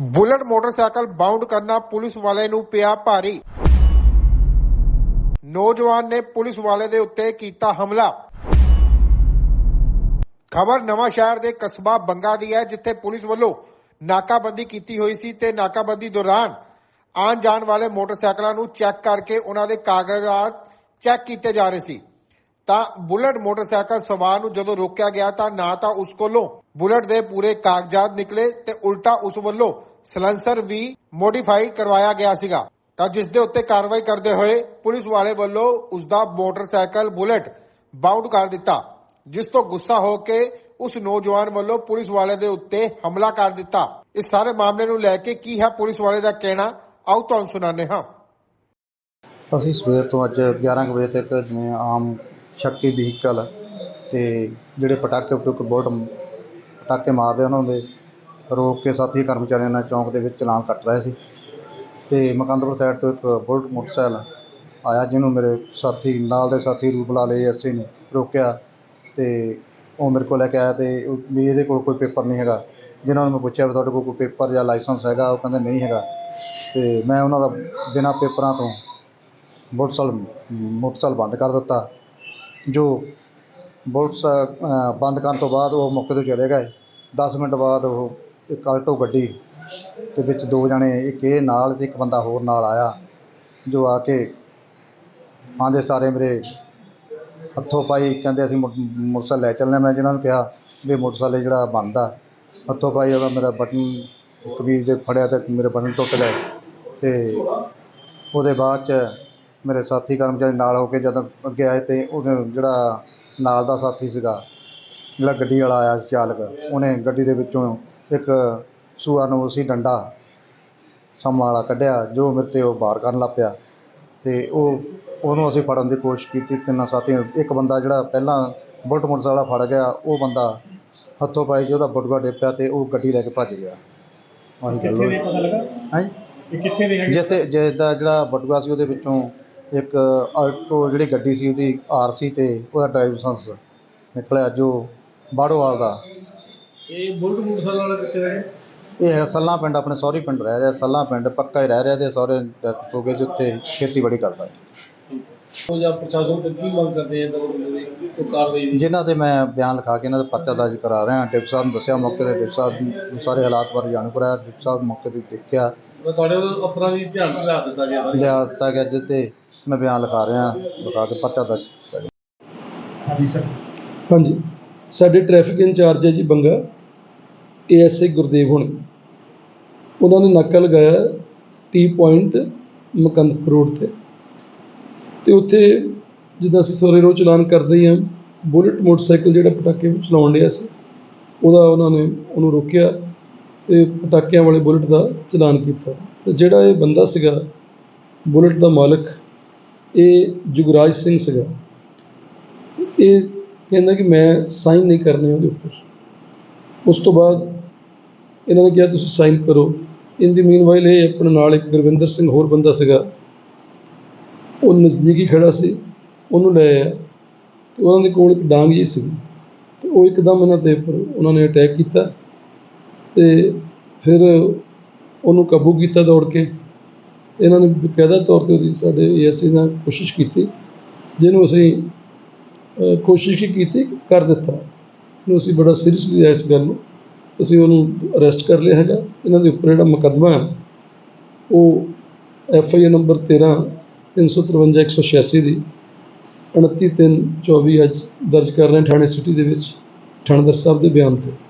Bullet motorcycle bound ਕਰਨਾ police ਵਾਲੇ ਨੂੰ ਪਿਆ ਭਾਰੀ। ਨੌਜਵਾਨ ਨੇ ਪੁਲਿਸ ਵਾਲੇ ਦੇ ਉੱਤੇ ਕੀਤਾ ਹਮਲਾ। ਖਬਰ ਨਵਾਂ ਸ਼ਹਿਰ ਦੇ ਕਸਬਾ ਬੰਗਾ ਦੀ ਹੈ, ਜਿੱਥੇ ਪੁਲਿਸ ਵੱਲੋਂ ਨਾਕਾਬੰਦੀ ਕੀਤੀ ਹੋਈ ਸੀ ਤੇ ਨਾਕਾਬੰਦੀ ਦੌਰਾਨ ਆਉਣ ਜਾਣ ਵਾਲੇ ਮੋਟਰਸਾਈਕਲਾਂ ਨੂੰ ਚੈੱਕ ਕਰਕੇ ਉਹਨਾਂ ਦੇ ਕਾਗਜ਼ਾਤ ਚੈੱਕ ਕੀਤੇ ਜਾ ਰਹੇ ਸੀ। ਤਾਂ ਬੁਲਟ ਮੋਟਰਸਾਈਕਲ ਸਵਾਰ ਨੂੰ ਜਦੋਂ ਰੋਕਿਆ ਗਿਆ ਤਾਂ ਨਾ ਤਾਂ ਉਸ ਕੋਲੋਂ ਬੁਲਟ ਦੇ ਪੂਰੇ ਕਾਗਜ਼ਾਤ ਨਿਕਲੇ ਤੇ ਉਲਟਾ ਉਸ ਵੱਲੋਂ ਸਲੈਂਸਰ ਵੀ ਮੋਡੀਫਾਈ ਕਰਵਾਇਆ ਗਿਆ ਸੀਗਾ। ਤਾਂ ਜਿਸ ਦੇ ਉੱਤੇ ਕਾਰਵਾਈ ਕਰਦੇ ਹੋਏ ਪੁਲਿਸ ਵਾਲੇ ਵੱਲੋਂ ਉਸ ਦਾ ਮੋਟਰਸਾਈਕਲ ਬੁਲਟ ਬਾਉਂਡ ਕਰ ਦਿੱਤਾ, ਜਿਸ ਤੋਂ ਗੁੱਸਾ ਹੋ ਕੇ ਉਸ ਨੌਜਵਾਨ ਵੱਲੋਂ ਪੁਲਿਸ ਵਾਲੇ ਦੇ ਉੱਤੇ ਹਮਲਾ ਕਰ ਦਿੱਤਾ। ਇਸ ਸਾਰੇ ਮਾਮਲੇ ਨੂੰ ਲੈ ਕੇ ਕੀ ਹੈ ਪੁਲਿਸ ਵਾਲੇ ਦਾ ਕਹਿਣਾ? ਆਓ ਤੁਹਾਨੂੰ ਸੁਣਾਉਂਦੇ ਹਾਂ। ਅਸੀਂ ਸਵੇਰ ਤੋਂ ਅੱਜ 11 ਵਜੇ ਤੱਕ ਆਮ ਸ਼ੱਕੀ ਵਹੀਕਲ ਅਤੇ ਜਿਹੜੇ ਪਟਾਕੇ ਪਟੂਕੇ ਬਹੁਤ ਪਟਾਕੇ ਮਾਰਦੇ ਉਹਨਾਂ ਦੇ, ਰੋਕ ਕੇ ਸਾਥੀ ਕਰਮਚਾਰੀਆਂ ਨਾਲ ਚੌਂਕ ਦੇ ਵਿੱਚ ਚਲਾਨ ਕੱਟ ਰਹੇ ਸੀ। ਅਤੇ ਮਕੰਦਪੁਰ ਸਾਈਡ ਤੋਂ ਇੱਕ ਬੁਲਟ ਮੋਟਰਸਾਈਕਲ ਆਇਆ, ਜਿਹਨੂੰ ਮੇਰੇ ਸਾਥੀ, ਨਾਲ ਦੇ ਸਾਥੀ ਰੂਪ ਲਾਲ ਐਸਏ ਨੇ ਰੋਕਿਆ ਅਤੇ ਉਹ ਮੇਰੇ ਕੋਲ ਲੈ ਕੇ ਆਇਆ ਅਤੇ ਵੀ ਇਹਦੇ ਕੋਲ ਕੋਈ ਪੇਪਰ ਨਹੀਂ ਹੈਗਾ। ਜਿਹਨਾਂ ਨੂੰ ਮੈਂ ਪੁੱਛਿਆ ਵੀ ਤੁਹਾਡੇ ਕੋਲ ਕੋਈ ਪੇਪਰ ਜਾਂ ਲਾਇਸੈਂਸ ਹੈਗਾ, ਉਹ ਕਹਿੰਦੇ ਨਹੀਂ ਹੈਗਾ। ਅਤੇ ਮੈਂ ਉਹਨਾਂ ਦਾ ਬਿਨਾਂ ਪੇਪਰਾਂ ਤੋਂ ਮੋਟਰਸਾਈਕਲ ਮੋਟਰਸਾਈਕਲ ਬੰਦ ਕਰ ਦਿੱਤਾ। ਜੋ ਮੋਟਰਸਾਈਕਲ ਬੰਦ ਕਰਨ ਤੋਂ ਬਾਅਦ ਉਹ ਮੌਕੇ ਤੋਂ ਚਲੇ ਗਏ। ਦਸ ਮਿੰਟ ਬਾਅਦ ਉਹ ਇੱਕ ਆਲਟੋ ਗੱਡੀ ਦੇ ਵਿੱਚ ਦੋ ਜਣੇ, ਇੱਕ ਇਹ ਨਾਲ ਅਤੇ ਇੱਕ ਬੰਦਾ ਹੋਰ ਨਾਲ ਆਇਆ, ਜੋ ਆ ਕੇ ਆਉਂਦੇ ਸਾਰੇ ਮੇਰੇ ਹੱਥੋਂ ਪਾਈ, ਕਹਿੰਦੇ ਅਸੀਂ ਮੋ- ਮੋਟਰਸਾਈਕਲ ਲੈ ਚੱਲਣਾ। ਮੈਂ ਜਿਹਨਾਂ ਨੂੰ ਕਿਹਾ ਵੀ ਮੋਟਰਸਾਈਕਲ ਜਿਹੜਾ ਬੰਦ ਆ, ਹੱਥੋਂ ਪਾਈ ਉਹਦਾ ਮੇਰਾ ਬਟਨ ਕਬੀਰ ਦੇ ਫੜਿਆ ਤੇ ਮੇਰੇ ਬਟਨ ਟੁੱਟ ਗਏ ਅਤੇ ਉਹਦੇ ਬਾਅਦ ਚ ਮੇਰੇ ਸਾਥੀ ਕਰਮਚਾਰੀ ਨਾਲ ਹੋ ਕੇ ਜਦੋਂ ਅੱਗੇ ਆਏ ਤੇ ਉਹਨੇ ਜਿਹੜਾ ਨਾਲ ਦਾ ਸਾਥੀ ਸੀਗਾ ਜਿਹੜਾ ਗੱਡੀ ਵਾਲਾ ਆਇਆ ਸੀ ਚਾਲਕ ਉਹਨੇ ਗੱਡੀ ਦੇ ਵਿੱਚੋਂ ਇੱਕ ਸੂਆ ਨੂੰ ਸੀ ਡੰਡਾ ਸਮ ਵਾਲਾ ਕੱਢਿਆ ਜੋ ਮੇਰੇ ਤੇ ਉਹ ਬਾਹਰ ਕਰਨ ਲੱਗ ਪਿਆ। ਤੇ ਉਹ ਉਹਨੂੰ ਅਸੀਂ ਫੜਨ ਦੀ ਕੋਸ਼ਿਸ਼ ਕੀਤੀ ਤਿੰਨਾਂ ਸਾਥੀਆਂ ਇੱਕ ਬੰਦਾ ਜਿਹੜਾ ਪਹਿਲਾਂ ਬੁਲਟ ਮੋਟਰਸਾਈਕਲ ਵਾਲਾ ਫੜ ਗਿਆ ਉਹ ਬੰਦਾ ਹੱਥੋਂ ਪਾਈ ਜੀ ਉਹਦਾ ਬਟੂਆ ਡਿੱਪਿਆ ਤੇ ਉਹ ਗੱਡੀ ਲੈ ਕੇ ਭੱਜ ਗਿਆ। ਆਹੀ ਗੱਲ ਹੋਈ। ਪਤਾ ਲੱਗਾ ਹੈਂ? ਇਹ ਕਿੱਥੇ ਦੇ ਹੈਗੇ ਜਿੱਥੇ ਜਿਸ ਦਾ ਜਿਹੜਾ ਬਟੂਆ ਸੀ ਉਹਦੇ ਵਿੱਚੋਂ ਇੱਕ ਆਲਟੋ ਜਿਹੜੀ ਗੱਡੀ ਸੀ ਉਹਦੀ ਆਰਸੀ ਤੇ ਉਹਦਾ ਡਰਾਈਵਰ ਲਾਇਸੈਂਸ ਨਿਕਲਿਆ ਜੋ ਬਾੜੋਵਾਲ ਦਾ। ਇਹ ਬੁਲਟ ਮੋਟਰਸਾਈਕਲ ਵਾਲਾ ਕਿੱਥੇ ਦੇ ਹੈਗੇ ਇਹ ਹੈ ਸੱਲਾ ਪਿੰਡ ਆਪਣੇ ਸਹੁਰੀ ਪਿੰਡ ਰਹਿ ਰਿਹਾ ਸੱਲਾ ਪਿੰਡ ਪੱਕਾ ਹੀ ਰਹਿ ਰਿਹਾ ਤੇ ਸਹੁਰੇ ਹੋ ਗਏ ਜਿੱਥੇ ਖੇਤੀਬਾੜੀ ਕਰਦਾ ਹੈ ਉਹ ਜਾਂ ਪ੍ਰਸ਼ਾਸਨ ਤੋਂ ਕੀ ਮੰਗ ਕਰਦੇ ਆ ਦਵਾ ਬੰਦੇ ਦੀ ਕੋਈ ਕਾਰਵਾਈ ਦੀ? ਜਿਨ੍ਹਾਂ ਤੇ ਮੈਂ ਬਿਆਨ ਲਿਖਾ ਕੇ ਇਹਨਾਂ ਦਾ ਪਰਚਾ ਦਰਜ ਕਰਾ ਰਿਹਾ ਡਿਪਟੀ ਸਾਹਿਬ ਨੂੰ ਦੱਸਿਆ ਮੌਕੇ ਤੇ ਡਿਪਟੀ ਸਾਹਿਬ ਨੂੰ ਸਾਰੇ ਹਾਲਾਤ ਬਾਰੇ ਜਾਣੂ ਕਰਾਇਆ ਡਿਪਟੀ ਸਾਹਿਬ ਮੌਕੇ ਤੇ ਦੇਖਿਆ। ਮੈਂ ਤੁਹਾਡੇ ਵੱਲੋਂ ਅਫਸਰਾਂ ਦੀ ਧਿਆਨ ਚ ਲਿਆ ਦਿੱਤਾ ਗਿਆ। ਲਿਆ ਦਿੱਤਾ ਗਿਆ ਜਿੱਤੇ ਮੈਂ ਬਿਆਨ ਲਿਖਾ ਰਿਹਾ ਲਿਖਾ ਕੇ ਪਰਚਾ ਦਰਜ ਕੀਤਾ ਹਾਂਜੀ ਸਰ। ਹਾਂਜੀ। ਸਾਡੇ ਟ੍ਰੈਫਿਕ ਇੰਚਾਰਜ ਹੈ ਜੀ ਬੰਗਾ ਏਐਸਆਈ ਗੁਰਦੇਵ ਹੁਣ। ਉਹਨਾਂ ਨੇ ਨਾਕਾ ਲਗਾਇਆ ਟੀ ਪੁਆਇੰਟ ਮਕੰਦਪੁਰ ਰੋਡ ਤੇ। ਤੇ ਉੱਥੇ ਜਿੱਦਾਂ ਅਸੀਂ ਸਵੇਰੇ ਰੋਜ਼ ਚਲਾਨ ਕਰਦੇ ਹੀ ਹਾਂ ਬੁਲਟ ਮੋਟਰਸਾਈਕਲ ਜਿਹੜਾ ਪਟਾਕੇ ਚਲਾਉਣ ਡਿਆ ਸੀ ਉਹਦਾ ਉਹਨਾਂ ਨੇ ਉਹਨੂੰ ਰੋਕਿਆ ਤੇ ਪਟਾਕਿਆਂ ਵਾਲੇ ਬੁਲਟ ਦਾ ਚਲਾਨ ਕੀਤਾ। ਤੇ ਜਿਹੜਾ ਇਹ ਬੰਦਾ ਸੀਗਾ ਬੁਲਟ ਦਾ ਮਾਲਕ ਇਹ ਜੁਗਰਾਜ ਸਿੰਘ ਸੀਗਾ। ਇਹ ਕਹਿੰਦਾ ਕਿ ਮੈਂ ਸਾਈਨ ਨਹੀਂ ਕਰਨੇ ਉਹਦੇ ਉੱਪਰ। ਉਸ ਤੋਂ ਬਾਅਦ ਇਹਨਾਂ ਨੇ ਕਿਹਾ, ਤੁਸੀਂ ਸਾਈਨ ਕਰੋ। ਇਨ ਦੀ ਮੀਨਵਾਈਲ ਇਹ ਆਪਣੇ ਨਾਲ ਇੱਕ ਗੁਰਵਿੰਦਰ ਸਿੰਘ ਹੋਰ ਬੰਦਾ ਸੀਗਾ। ਉਹ ਨਜ਼ਦੀਕੀ ਖੜਾ ਸੀ, ਉਹਨੂੰ ਲੈ ਆਇਆ ਤੇ ਉਹਨਾਂ ਦੇ ਕੋਲ ਇੱਕ ਡਾਂਗ ਜੀ ਸੀ ਤੇ ਉਹ ਇੱਕਦਮ ਇਹਨਾਂ ਦੇ ਉੱਪਰ ਉਹਨਾਂ ਨੇ ਅਟੈਕ ਕੀਤਾ ਤੇ ਫਿਰ ਉਹਨੂੰ ਕਾਬੂ ਕੀਤਾ ਦੌੜ ਕੇ। ਇਹਨਾਂ ਨੇ ਬਕਾਇਦਾ ਤੌਰ ਤੇ ਉਹਦੀ ਸਾਡੇ ਏਐਸਏ ਨਾਲ ਕੋਸ਼ਿਸ਼ ਕੀਤੀ, ਜਿਹਨੂੰ ਅਸੀਂ ਕੋਸ਼ਿਸ਼ ਹੀ ਕੀਤੀ, ਕਰ ਦਿੱਤਾ। ਨੂੰ ਅਸੀਂ ਬੜਾ ਸੀਰੀਅਸਲੀ ਲਿਆ ਇਸ ਗੱਲ ਨੂੰ, ਅਸੀਂ ਉਹਨੂੰ ਅਰੈਸਟ ਕਰ ਲਿਆ ਹੈਗਾ। ਇਹਨਾਂ ਦੇ ਉੱਪਰ ਜਿਹੜਾ ਮੁਕੱਦਮਾ ਹੈ, ਉਹ ਐਫ ਆਈ ਆਰ ਨੰਬਰ 13 353 186 ਦੀ 29 3 24 ਅੱਜ ਦਰਜ ਕਰ ਰਹੇ ਥਾਣੇ ਸਿਟੀ ਦੇ ਵਿੱਚ ਥਾਣੇਦਾਰ ਸਾਹਿਬ ਦੇ ਬਿਆਨ ਤੇ।